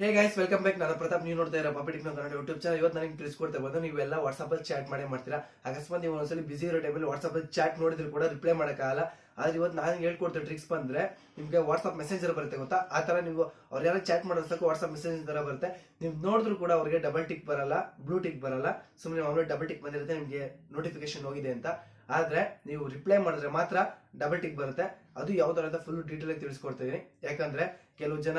Hey guys welcome back ನಾನು ಪ್ರತಾಪ್. ನೀವು ನೋಡ್ತಾ ಇರೋ ಪಾಪಿಟಿಕ್ ಕನ್ನಡ ಯೂಟ್ಯೂಬ್ ಚಾನಲ್ ಇವತ್ತು ನನಗೆ ತಿಳಿಸ್ಕೊಡ್ತಾ ಬಂದು ನೀವೆಲ್ಲ ವಾಟ್ಸಪ್ಪಲ್ಲಿ ಚಾಟ್ ಮಾಡೇ ಮಾಡ್ತೀರಾ? ಅಕಸ್ಮಾತ್ ನೀವು ಒಂದ್ಸಲಿ ಬಿಸಿ ಇರೋ ಟೈಮಲ್ಲಿ ವಾಟ್ಸಪ್ಪಲ್ಲಿ ಚಾಟ್ ನೋಡಿದ್ರು ಕೂಡ ರಿಪ್ಲೈ ಮಾಡೋಕ್ಕಾಗಲ್ಲ. ಆದ್ರೆ ಇವತ್ತು ನಾನು ಹೇಳ್ಕೊಡ್ತೀವಿ ಟ್ರಿಕ್ಸ್ ಬಂದ್ರೆ ನಿಮಗೆ ವಾಟ್ಸಪ್ ಮೆಸೇಜರ್ ಬರುತ್ತೆ ಗೊತ್ತಾ? ಆ ತರ ನೀವು ಅವ್ರು ಯಾರು ಚಾಟ್ ಮಾಡೋ ಸಾಕು ವಾಟ್ಸಪ್ ಮೆಸೇಜ್ ತರ ಬರುತ್ತೆ. ನೀವು ನೋಡಿದ್ರು ಕೂಡ ಅವ್ರಿಗೆ ಡಬಲ್ ಟಿಕ್ ಬರಲ್ಲ ಬ್ಲೂ ಟಿಕ್ ಬರಲ್ಲ. ಸುಮ್ಮನೆ ಮಾಮೂಲಿ ಡಬಲ್ ಟಿಕ್ ಬಂದಿರುತ್ತೆ, ನಿಮಗೆ ನೋಟಿಫಿಕೇಶನ್ ಹೋಗಿದೆ ಅಂತ. ಆದ್ರೆ ನೀವು ರಿಪ್ಲೈ ಮಾಡಿದ್ರೆ ಮಾತ್ರ ಡಬಲ್ ಟಿಕ್ ಬರುತ್ತೆ. ಅದು ಯಾವ ತರ ಅಂತ ಫುಲ್ ಡೀಟೇಲ್ ಆಗಿ ತಿಳಿಸ್ಕೊಡ್ತೀನಿ ಯಾಕಂದ್ರೆ ಕೆಲವು ಜನ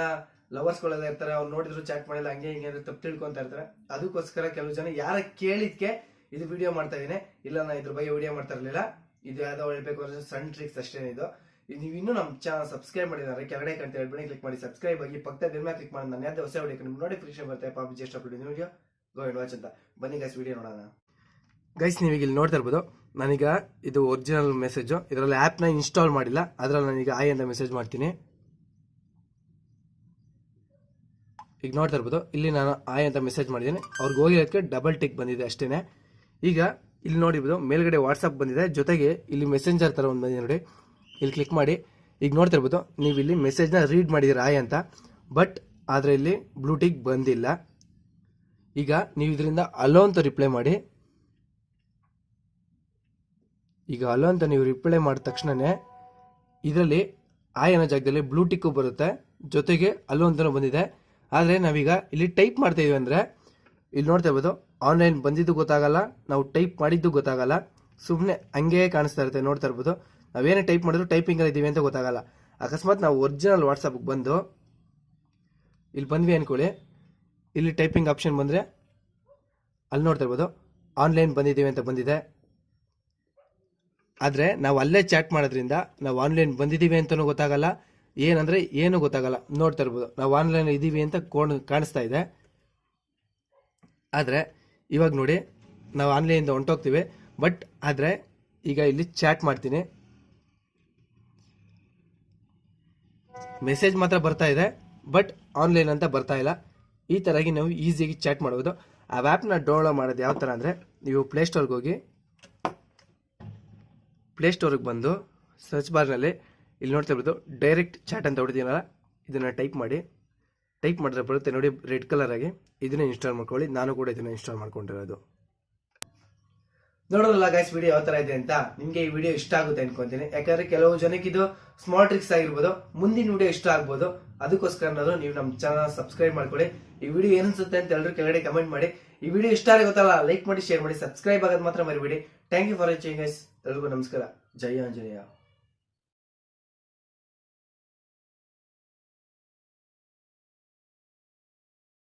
ಲವರ್ಸ್ಗಳೆಲ್ಲ ಇರ್ತಾರೆ, ಅವ್ರು ನೋಡಿದ್ರು ಚಾಟ್ ಮಾಡಿಲ್ಲ, ಹಂಗೆ ಹಿಂಗೆ ಅಂದ್ರೆ ತಪ್ಪು ತಿಳ್ಕೊಂತ ಇರ್ತಾರೆ. ಅದಕ್ಕೋಸ್ಕರ ಕೆಲವು ಜನ ಯಾರ ಕೇಳಿದ್ಕೆ ಇದು ವಿಡಿಯೋ ಮಾಡ್ತಾ ಇದೀನಿ. ಇಲ್ಲ ನಾನು ಇದ್ರ ಬಗ್ಗೆ ವಿಡಿಯೋ ಮಾಡ್ತಾ ಇರಲಿಲ್ಲ. ಇದು ಯಾವ್ದೋ ಹೇಳ್ಬೇಕು ಅಂದ್ರೆ ಸಣ್ಣ ಟ್ರಿಕ್ಸ್ ಅಷ್ಟೇ ಇದು. ನೀವು ಇನ್ನೂ ನಮ್ಮ ಚಾನಲ್ ಸಬ್ಸ್ಕ್ರೈಬ್ ಮಾಡಿದ್ದಾರೆ ಕೆಳಗಡೆ ಕಂತ ಹೇಳ್ಬಿಡಿ ಕ್ಲಿಕ್ ಮಾಡಿ ಸಬ್ಸ್ಕ್ರೈಬ್ ಆಗಿ, ಪಕ್ಕದ ಮೇಲೆ ಕ್ಲಿಕ್ ಮಾಡಿ, ನಾನು ಯಾವ್ದು ಹೊಸ ವಿಡಿಯೋ ನಿಮ್ಗೆ ನೋಟಿಫಿಕೇಶನ್ ಬರುತ್ತೆ. ಪಾಪ just upload video go watch ಅಂತ. ಬನ್ನಿ ಗೈಸ್ ವಿಡಿಯೋ ನೋಡೋಣ. ಗೈಸ್ ನೀವೀಗ ಇಲ್ಲಿ ನೋಡ್ತಾ ಇರ್ಬೋದು, ನಾನೀಗ ಇದು ಒರಿಜಿನಲ್ ಮೆಸೇಜು ಇದರಲ್ಲಿ ಆ್ಯಪ್ನ ಇನ್ಸ್ಟಾಲ್ ಮಾಡಿಲ್ಲ, ಅದರಲ್ಲಿ ನಾನೀಗ ಆಯ್ ಅಂತ ಮೆಸೇಜ್ ಮಾಡ್ತೀನಿ. ಈಗ ನೋಡ್ತಾ ಇರ್ಬೋದು, ಇಲ್ಲಿ ನಾನು ಆಯ್ ಅಂತ ಮೆಸೇಜ್ ಮಾಡಿದ್ದೀನಿ, ಅವ್ರಿಗೆ ಹೋಗಿರೋದಕ್ಕೆ ಡಬಲ್ ಟಿಕ್ ಬಂದಿದೆ ಅಷ್ಟೇ ಈಗ ಇಲ್ಲಿ ನೋಡಿರ್ಬೋದು ಮೇಲ್ಗಡೆ ವಾಟ್ಸಪ್ ಬಂದಿದೆ, ಜೊತೆಗೆ ಇಲ್ಲಿ ಮೆಸೆಂಜರ್ ಥರ ಒಂದು ಬಂದಿದೆ ನೋಡಿ. ಇಲ್ಲಿ ಕ್ಲಿಕ್ ಮಾಡಿ, ಈಗ ನೋಡ್ತಾ ಇರ್ಬೋದು, ನೀವು ಇಲ್ಲಿ ಮೆಸೇಜ್ನ ರೀಡ್ ಮಾಡಿದ್ದೀರ ಆಯ್ ಅಂತ ಬಟ್ ಆದರೆ ಇಲ್ಲಿ ಬ್ಲೂ ಟಿಕ್ ಬಂದಿಲ್ಲ. ಈಗ ನೀವು ಇದರಿಂದ ಅಲೋ ಅಂತ ರಿಪ್ಲೈ ಮಾಡಿ ಈಗ ಅಲೋ ಅಂತ ನೀವು ರಿಪ್ಲೈ ಮಾಡಿದ ತಕ್ಷಣನೇ ಇದರಲ್ಲಿ ಆಯ್ ಅನ್ನೋ ಜಾಗದಲ್ಲಿ ಬ್ಲೂ ಟಿಕ್ಕು ಬರುತ್ತೆ. ಜೊತೆಗೆ ಅಲೋ ಅಂತಲೂ ಬಂದಿದೆ. ಆದರೆ ನಾವೀಗ ಇಲ್ಲಿ ಟೈಪ್ ಮಾಡ್ತಾ ಇದೀವಿ ಅಂದರೆ, ಇಲ್ಲಿ ನೋಡ್ತಾ ಇರ್ಬೋದು ಆನ್ಲೈನ್ ಬಂದಿದ್ದು ಗೊತ್ತಾಗಲ್ಲ, ನಾವು ಟೈಪ್ ಮಾಡಿದ್ದು ಗೊತ್ತಾಗಲ್ಲ. ಸುಮ್ಮನೆ ಹಂಗೆ ಕಾಣಿಸ್ತಾ ಇರುತ್ತೆ, ನೋಡ್ತಾ ಇರ್ಬೋದು. ನಾವೇನೇ ಟೈಪ್ ಮಾಡಿದ್ರು ಟೈಪಿಂಗಲ್ಲಿ ಇದ್ದೀವಿ ಅಂತ ಗೊತ್ತಾಗಲ್ಲ. ಅಕಸ್ಮಾತ್ ನಾವು ಒರಿಜಿನಲ್ ವಾಟ್ಸಪ್ಗೆ ಬಂದು, ಇಲ್ಲಿ ಬಂದ್ವಿ ಅನ್ಕೊಳ್ಳಿ. ಇಲ್ಲಿ ಟೈಪಿಂಗ್ ಆಪ್ಷನ್ ಬಂದರೆ, ಅಲ್ಲಿ ನೋಡ್ತಾ ಇರ್ಬೋದು ಆನ್ಲೈನ್ ಬಂದಿದ್ದೀವಿ ಅಂತ ಬಂದಿದೆ. ಆದರೆ ನಾವು ಅಲ್ಲೇ ಚಾಟ್ ಮಾಡೋದ್ರಿಂದ ನಾವು ಆನ್ಲೈನ್ ಬಂದಿದ್ದೀವಿ ಅಂತಲೂ ಗೊತ್ತಾಗಲ್ಲ. ಏನಂದರೆ ಏನು ಗೊತ್ತಾಗಲ್ಲ. ನೋಡ್ತಾ ಇರ್ಬೋದು. ನಾವು ಆನ್ಲೈನ್ ಇದ್ದೀವಿ ಅಂತ ಕೋಣ ಕಾಣಿಸ್ತಾ ಇದೆ. ಆದರೆ ಇವಾಗ ನೋಡಿ, ನಾವು ಆನ್ಲೈನಿಂದ ಹೊಂಟೋಗ್ತೀವಿ. ಬಟ್ ಆದರೆ ಈಗ ಇಲ್ಲಿ ಚಾಟ್ ಮಾಡ್ತೀನಿ. ಮೆಸೇಜ್ ಮಾತ್ರ ಬರ್ತಾ ಇದೆ. ಬಟ್ ಆನ್ಲೈನ್ ಅಂತ ಬರ್ತಾ ಇಲ್ಲ. ಈ ಥರಾಗಿ ನಾವು ಈಸಿಯಾಗಿ ಚಾಟ್ ಮಾಡ್ಬೋದು. ಆ ಆ್ಯಪ್ನ ಡೌನ್ಲೋಡ್ ಮಾಡೋದು ಯಾವ ಥರ ಅಂದರೆ, ನೀವು ಪ್ಲೇಸ್ಟೋರ್ಗೆ ಹೋಗಿ ಪ್ಲೇಸ್ಟೋರಿಗೆ ಬಂದು ಸರ್ಚ್ ಬಾರ್ನಲ್ಲಿ ಇಲ್ಲಿ ನೋಡ್ತಾ ಇರೋದು ಡೈರೆಕ್ಟ್ ಚಾಟ್ ಅಂತ ಹೊಡಿತೀನಲ್ಲ ಇದನ್ನು ಟೈಪ್ ಮಾಡಿ. ಟೈಪ್ ಮಾಡಿದ್ರೆ ಬರುತ್ತೆ ನೋಡಿ ರೆಡ್ ಕಲರಾಗಿ ಇದನ್ನ ಇನ್ಸ್ಟಾಲ್ ಮಾಡ್ಕೊಳ್ಳಿ. ನಾನು ಕೂಡ ಇದನ್ನು ಇನ್ಸ್ಟಾಲ್ ಮಾಡ್ಕೊಂಡಿರೋದು. ನೋಡೋದಲ್ಲ ಗೈಸ್ ವಿಡಿಯೋ ಯಾವ ತರ ಇದೆ ಅಂತ ನಿಮ್ಗೆ ಈ ವಿಡಿಯೋ ಇಷ್ಟ ಆಗುತ್ತೆ ಅನ್ಕೊಂತೀನಿ. ಯಾಕಂದ್ರೆ ಕೆಲವು ಜನಕ್ಕೆ ಇದು ಸ್ಮಾಲ್ ಟ್ರಿಕ್ಸ್ ಆಗಿರ್ಬೋದು, ಮುಂದಿನ ವಿಡಿಯೋ ಇಷ್ಟ ಆಗ್ಬೋದು. ಅದಕ್ಕೋಸ್ಕರ ನೀವು ನಮ್ಮ ಚಾನಲ್ ಸಬ್ಸ್ಕ್ರೈಬ್ ಮಾಡ್ಕೊಳ್ಳಿ. ಈ ವಿಡಿಯೋ ಏನಿಸುತ್ತೆ ಅಂತ ಎಲ್ಲರೂ ಕೆಳಗಡೆ ಕಮೆಂಟ್ ಮಾಡಿ. ಈ ವಿಡಿಯೋ ಇಷ್ಟ ಆಗಿ ಗೊತ್ತಲ್ಲ ಲೈಕ್ ಮಾಡಿ ಶೇರ್ ಮಾಡಿ ಸಬ್ಸ್ಕ್ರೈಬ್ ಆಗೋದು ಮಾತ್ರ ಮರಿಬೇಡಿ. Thank you for watching guys ಎಲ್ರಿಗೂ ನಮಸ್ಕಾರ. ಜಯ ಆಂಜನೇಯ